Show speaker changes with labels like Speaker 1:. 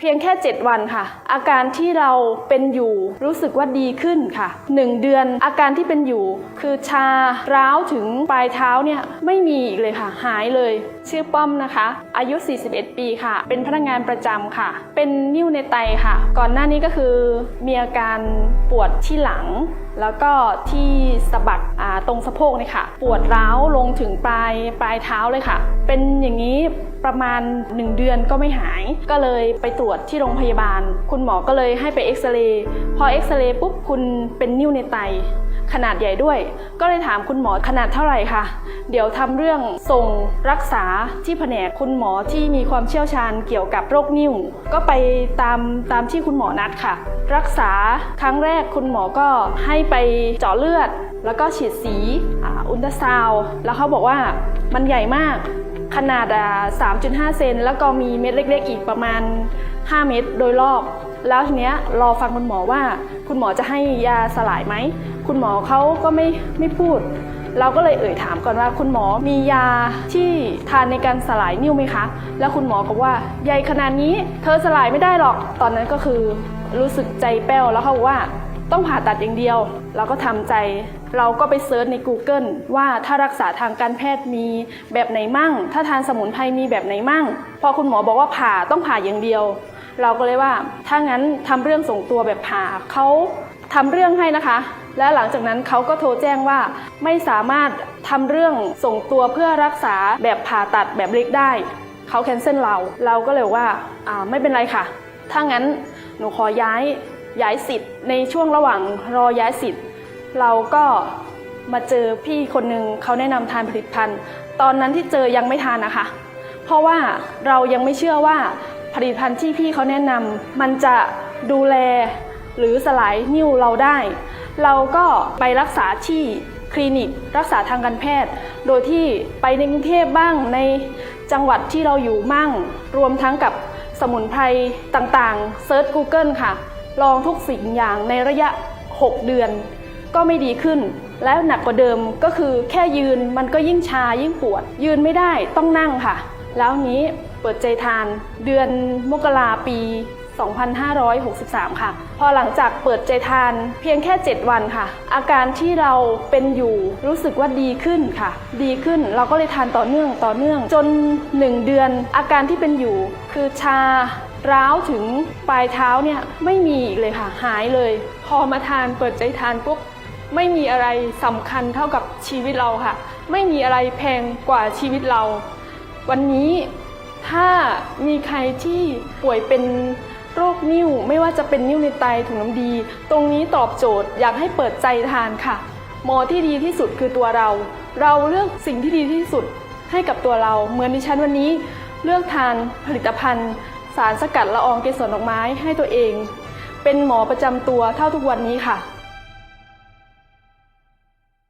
Speaker 1: เพียงแค่ 7 วันค่ะ อาการที่เราเป็นอยู่รู้สึกว่าดีขึ้นค่ะ 1 เดือนอาการที่เป็นอยู่ คือชาร้าวถึงปลายเท้าเนี่ยไม่มีอีกเลยค่ะ หายเลย ชื่อป้อมนะคะ อายุ 41 ปีค่ะ เป็นพนักงานประจำค่ะ เป็นนิ่วในไตค่ะ ก่อนหน้านี้ก็คือมีอาการปวดที่หลัง แล้วก็ที่สะบักตรงสะโพกเนี่ยค่ะ ปวดร้าวลงถึงปลายปลายเท้าเลยค่ะ เป็นอย่างนี้ ประมาณ 1 เดือนก็ไม่หาย ก็เลยไปตรวจที่โรงพยาบาล คุณหมอก็เลยให้ไปเอ็กซเรย์พอเอ็กซเรย์ปุ๊บคุณเป็นนิ่วในไตขนาดใหญ่ด้วย ก็เลยถามคุณหมอขนาดเท่าไหร่คะเดี๋ยวทำเรื่องส่งรักษาที่แผนกคุณหมอที่มีความเชี่ยวชาญเกี่ยวกับโรคนิ่ว ก็ไปตามตามที่คุณหมอนัดค่ะ รักษาครั้งแรกคุณหมอก็ให้ไปเจาะเลือด แล้วก็ฉีดสีอุลตราซาวแล้วเขาบอกว่ามันใหญ่มาก ขนาด 3.5 เซนแล้วก็มีเม็ดเล็กๆ อีกประมาณ 5 เม็ดโดยรอบ แล้วทีเนี้ยรอฟังคุณหมอว่า คุณหมอจะให้ยาสลายไหม คุณหมอเขาก็ไม่ไม่พูด เราก็เลยเอ่ยถามก่อนว่าคุณหมอมียาที่ทานในการสลายนิ่วไหมคะ แล้วคุณหมอก็ว่าใหญ่ขนาดนี้ เธอสลายไม่ได้หรอก ตอนนั้นก็คือรู้สึกใจแป้วแล้วเขาบอกว่า ต้องผ่าตัดอย่างเดียว เราก็ทำใจ เราก็ไปเซิร์ชใน Google ว่าถ้ารักษาทางการแพทย์มีแบบไหนมั่ง ถ้าทานสมุนไพรมีแบบไหนมั่ง พอคุณหมอบอกว่าผ่าต้องผ่าอย่างเดียว เราก็เลยว่า ถ้างั้นทำเรื่องส่งตัวแบบผ่าเขาทำเรื่องให้นะคะ และหลังจากนั้นเขาก็โทรแจ้งว่าไม่สามารถทำเรื่องส่งตัวเพื่อรักษาแบบผ่าตัดแบบเล็กได้เขาแคนเซิลเรา เราก็เลยว่าอ่าไม่เป็นไรค่ะ ถ้างั้นหนูขอย้าย ย้ายสิทธิ์ ในช่วงระหว่างรอย้ายสิทธิ์ เราก็มาเจอพี่คนหนึ่งเขาแนะนำทานผลิตภัณฑ์ ตอนนั้นที่เจอยังไม่ทานนะคะ เพราะว่าเรายังไม่เชื่อว่าผลิตภัณฑ์ที่พี่เขาแนะนำมันจะดูแลหรือสลายนิ่วเราได้ เราก็ไปรักษาที่คลินิกรักษาทางการแพทย์ โดยที่ไปในกรุงเทพบ้างในจังหวัดที่เราอยู่มั่ง รวมทั้งกับสมุนไพรต่างๆเซิร์ช Google ค่ะ ลองทุกสิ่งอย่างในระยะ 6 เดือน ก็ไม่ดีขึ้น แล้วหนักกว่าเดิมก็คือแค่ยืนมันก็ยิ่งชายิ่งปวด ยืนไม่ได้ต้องนั่งค่ะ แล้วนี้เปิดใจทานเดือนมกราปี 2563 ค่ะ พอหลังจากเปิดใจทานเพียงแค่ 7 วันค่ะ อาการที่เราเป็นอยู่รู้สึกว่าดีขึ้นค่ะ ดีขึ้นเราก็เลยทานต่อเนื่องต่อเนื่องจน 1 เดือน อาการที่เป็นอยู่คือชา ร้าวถึงปลายเท้าเนี่ยไม่มีอีกเลยค่ะ หายเลย พอมาทานเปิดใจทานปุ๊บไม่มีอะไรสำคัญเท่ากับชีวิตเราค่ะ ไม่มีอะไรแพงกว่าชีวิตเรา วันนี้ถ้ามีใครที่ป่วยเป็นโรคนิ่ว ไม่ว่าจะเป็นนิ่วในไตถุงน้ำดี ตรงนี้ตอบโจทย์อยากให้เปิดใจทานค่ะ หมอที่ดีที่สุดคือตัวเรา เราเลือกสิ่งที่ดีที่สุดให้กับตัวเรา เหมือนดิฉันวันนี้เลือกทานผลิตภัณฑ์ สารสกัดละอองเกสรดอกไม้ให้ตัวเอง เป็นหมอประจำตัวเท่าทุกวันนี้ค่ะ